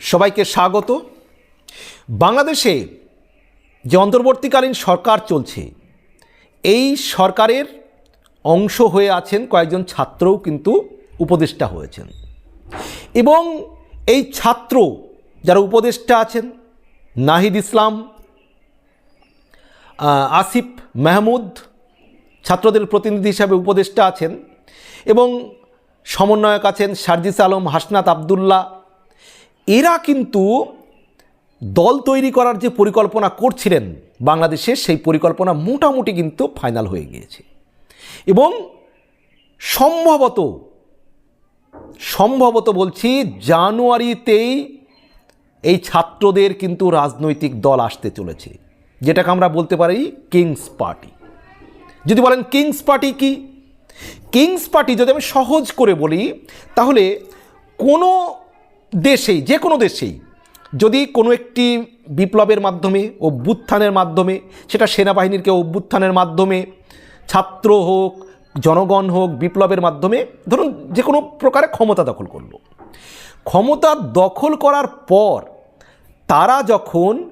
সবাইকে স্বাগত। বাংলাদেশে যে অন্তর্বর্তীকালীন সরকার চলছে, এই সরকারের অংশ হয়ে আছেন কয়েকজন ছাত্রও কিন্তু উপদেষ্টা হয়েছেন। এবং এই ছাত্র যারা উপদেষ্টা আছেন, নাহিদ ইসলাম আসিফ মাহমুদ, ছাত্রদের প্রতিনিধি হিসাবে উপদেষ্টা আছেন এবং সমন্বয়ক আছেন সার্জিস আলম, হাসনাত আবদুল্লাহ এরা কিন্তু দল তৈরি করার যে পরিকল্পনা করছিলেন বাংলাদেশে, সেই পরিকল্পনা মোটামুটি কিন্তু ফাইনাল হয়ে গিয়েছে। এবং সম্ভবত সম্ভবত বলছি জানুয়ারিতেই এই ছাত্রদের কিন্তু রাজনৈতিক দল আসতে চলেছে, যেটাকে আমরা বলতে পারি কিংস পার্টি। যদি বলেন কিংস পার্টি কি? কিংস পার্টি যদি আমি সহজ করে বলি, তাহলে কোনো দেশেই, যে কোনো দেশেই, যদি কোনো একটি বিপ্লবের মাধ্যমে অভ্যুত্থানের মাধ্যমে, সেটা সেনাবাহিনীর কেউ অভ্যুত্থানের মাধ্যমে, ছাত্র হোক, জনগণ হোক, বিপ্লবের মাধ্যমে, ধরুন যে কোনো প্রকারে ক্ষমতা দখল করল। ক্ষমতা দখল করার পর তারা যখন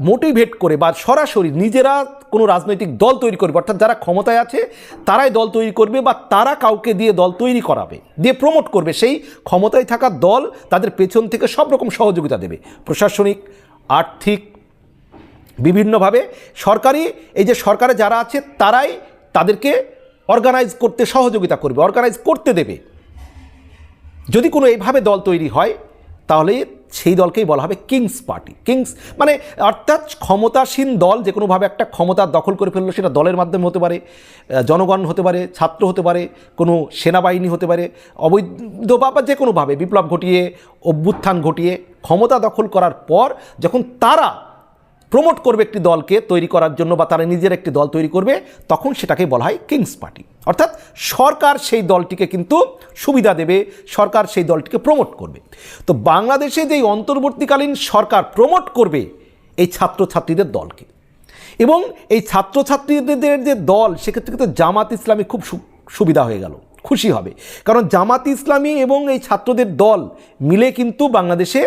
মোটিভেট করে বা সরাসরি নিজেরা কোনো রাজনৈতিক দল তৈরি করবে, অর্থাৎ যারা ক্ষমতায় আছে, তারাই দল তৈরি করবে বা তারা কাউকে দিয়ে দল তৈরি করাবে, দিয়ে প্রমোট করবে। সেই ক্ষমতায় থাকা দল তাদের পেছন থেকে সব রকম সহযোগিতা দেবে। প্রশাসনিক, আর্থিক, বিভিন্নভাবে সরকারি, এই যে সরকারে যারা আছে, তারাই তাদেরকে অর্গানাইজ করতে সহযোগিতা করবে অর্গানাইজ করতে দেবে। যদি কোনো এইভাবে দল তৈরি হয়, তাহলে সেই দলকেই বলা হবে কিংস পার্টি। কিংস মানে অর্থাৎ ক্ষমতাসীন দল, যে কোনোভাবে একটা ক্ষমতা দখল করে ফেলল, সেটা দলের মাধ্যমে হতে পারে জনগণ হতে পারে, ছাত্র হতে পারে, কোনো সেনাবাহিনী হতে পারে, অবৈধ বা যে কোনোভাবে বিপ্লব ঘটিয়ে, অভ্যুত্থান ঘটিয়ে ক্ষমতা দখল করার পর যখন তারা প্রমোট করবে একটি দলকে তৈরি করার জন্য বা তারা নিজের একটি দল তৈরি করবে, তখন সেটাকে বলা হয় কিংস পার্টি অর্থাৎ সরকার সেই দলটিকে কিন্তু সুবিধা দেবে, সরকার সেই দলটিকে প্রমোট করবে। তো বাংলাদেশে যেই অন্তর্বর্তীকালীন সরকার প্রমোট করবে, এই ছাত্রছাত্রীদের দলকে। এবং এই ছাত্রছাত্রীদের যে দল, সেক্ষেত্রে কিন্তু জামাত ইসলামী খুব সুবিধা হয়ে গেল, খুশি হবে। কারণ জামাত ইসলামী এবং এই ছাত্রদের দল মিলে কিন্তু বাংলাদেশে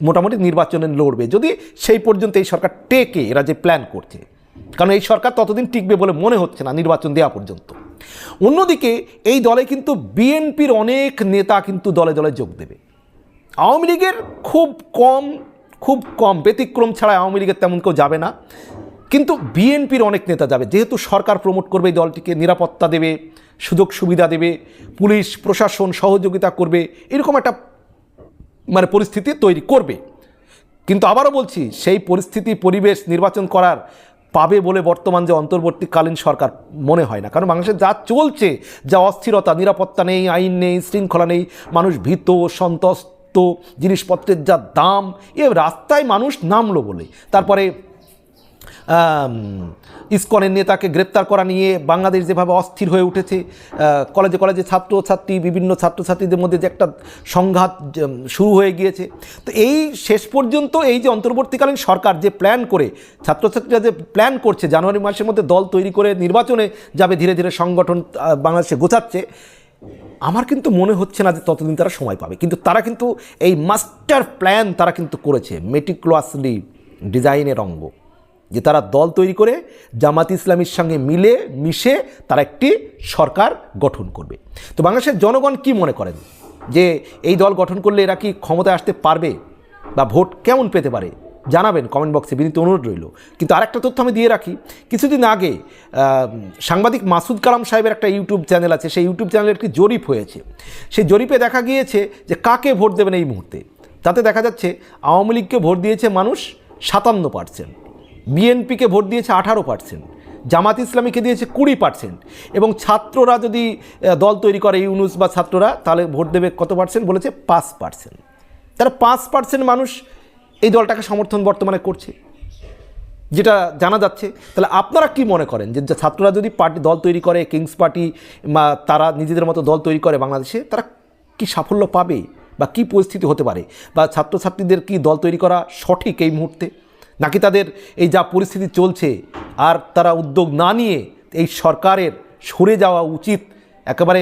মোটামুটি নির্বাচনে লড়বে। যদি সেই পর্যন্ত এই সরকার টেকে, এরা যে প্ল্যান করছে, কারণ এই সরকার ততদিন টিকবে বলে মনে হচ্ছে না নির্বাচন দেওয়া পর্যন্ত। অন্যদিকে এই দলে কিন্তু বিএনপির অনেক নেতা কিন্তু দলে দলে যোগ দেবে। আওয়ামী লীগের খুব কম খুব কম, ব্যতিক্রম ছাড়া আওয়ামী লীগের তেমন কেউ যাবে না। কিন্তু বিএনপির অনেক নেতা যাবে। যেহেতু সরকার প্রমোট করবে এই দলটিকে, নিরাপত্তা দেবে, সুযোগ সুবিধা দেবে, পুলিশ, প্রশাসন সহযোগিতা করবে, এরকম একটা মানে পরিস্থিতি তৈরি করবে। কিন্তু আবারও বলছি, সেই পরিস্থিতি পরিবেশ নির্বাচন করার পাবে বলে বর্তমান যে অন্তর্বর্তীকালীন সরকার মনে হয় না। কারণ মানুষের যা চলছে, যা অস্থিরতা, নিরাপত্তা নেই, আইন নেই, শৃঙ্খলা নেই, মানুষ ভীত সন্তস্ত জিনিসপত্রের যা দাম, এ রাস্তায় মানুষ নামলো বলে। তারপরে ইসকনের নেতাকে গ্রেপ্তার করা নিয়ে বাংলাদেশ যেভাবে অস্থির হয়ে উঠেছে কলেজে কলেজে ছাত্রছাত্রী, বিভিন্ন ছাত্রছাত্রীদের মধ্যে যে একটা সংঘাত শুরু হয়ে গিয়েছে। তো এই শেষ পর্যন্ত এই যে অন্তর্বর্তীকালীন সরকার যে প্ল্যান করে, ছাত্রছাত্রীরা যে প্ল্যান করছে, জানুয়ারি মাসের মধ্যে দল তৈরি করে নির্বাচনে যাবে, ধীরে ধীরে সংগঠন বাংলাদেশে গোছাচ্ছে, আমার কিন্তু মনে হচ্ছে না যে ততদিন তারা সময় পাবে। কিন্তু তারা কিন্তু এই মাস্টার প্ল্যান তারা কিন্তু করেছে মেটিক্লোয়াসলি ডিজাইনের অঙ্গ। যে তারা দল তৈরি করে, জামাত ইসলামীর সঙ্গে মিলে, মিশে তারা একটি সরকার গঠন করবে। তো বাংলাদেশের জনগণ কি মনে করেন? যে এই দল গঠন করলে এরা কি ক্ষমতায় আসতে পারবে? বা ভোট কেমন পেতে পারে? জানাবেন কমেন্ট বক্সে, বিনীত অনুরোধ রইল। কিন্তু আরেকটা তথ্য আমি দিয়ে রাখি, কিছুদিন আগে সাংবাদিক মাসুদ কালাম সাহেবের একটা ইউটিউব চ্যানেল আছে, সেই ইউটিউব চ্যানেলের একটি জরিপ হয়েছে। সেই জরিপে দেখা গিয়েছে যে কাকে ভোট দেবেন এই মুহূর্তে? তাতে দেখা যাচ্ছে, আওয়ামী লীগকে ভোট দিয়েছে মানুষ সাতান্ন পার্সেন্ট। বিএনপিকে ভোট দিয়েছে আঠারো পার্সেন্ট, জামাত ইসলামীকে দিয়েছে কুড়ি পার্সেন্ট এবং ছাত্ররা যদি দল তৈরি করে ইউনুস বা ছাত্ররা, তাহলে ভোট দেবে কত পার্সেন্ট? বলেছে পাঁচ পার্সেন্ট। তারা পাঁচ পার্সেন্ট মানুষ এই দলটাকে সমর্থন বর্তমানে করছে, যেটা জানা যাচ্ছে। তাহলে আপনারা কি মনে করেন যে ছাত্ররা যদি পার্টি, দল তৈরি করে, কিংস পার্টি, বা তারা নিজেদের মতো দল তৈরি করে বাংলাদেশে, তারা কি সাফল্য পাবে বা কি পরিস্থিতি হতে পারে? বা ছাত্রছাত্রীদের কি দল তৈরি করা সঠিক এই মুহূর্তে? নাকি তাদের এই যা পরিস্থিতি চলছে আর তারা উদ্যোগ না নিয়ে এই সরকারের সরে যাওয়া উচিত? একেবারে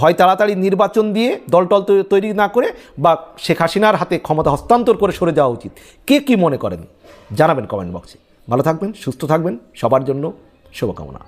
হয় তাড়াতাড়ি নির্বাচন দিয়ে দলটল তৈরি না করে বা শেখ হাসিনার হাতে ক্ষমতা হস্তান্তর করে সরে যাওয়া উচিত। কে কি মনে করেন? জানাবেন কমেন্ট বক্সে ভালো থাকবেন, সুস্থ থাকবেন, সবার জন্য শুভকামনা।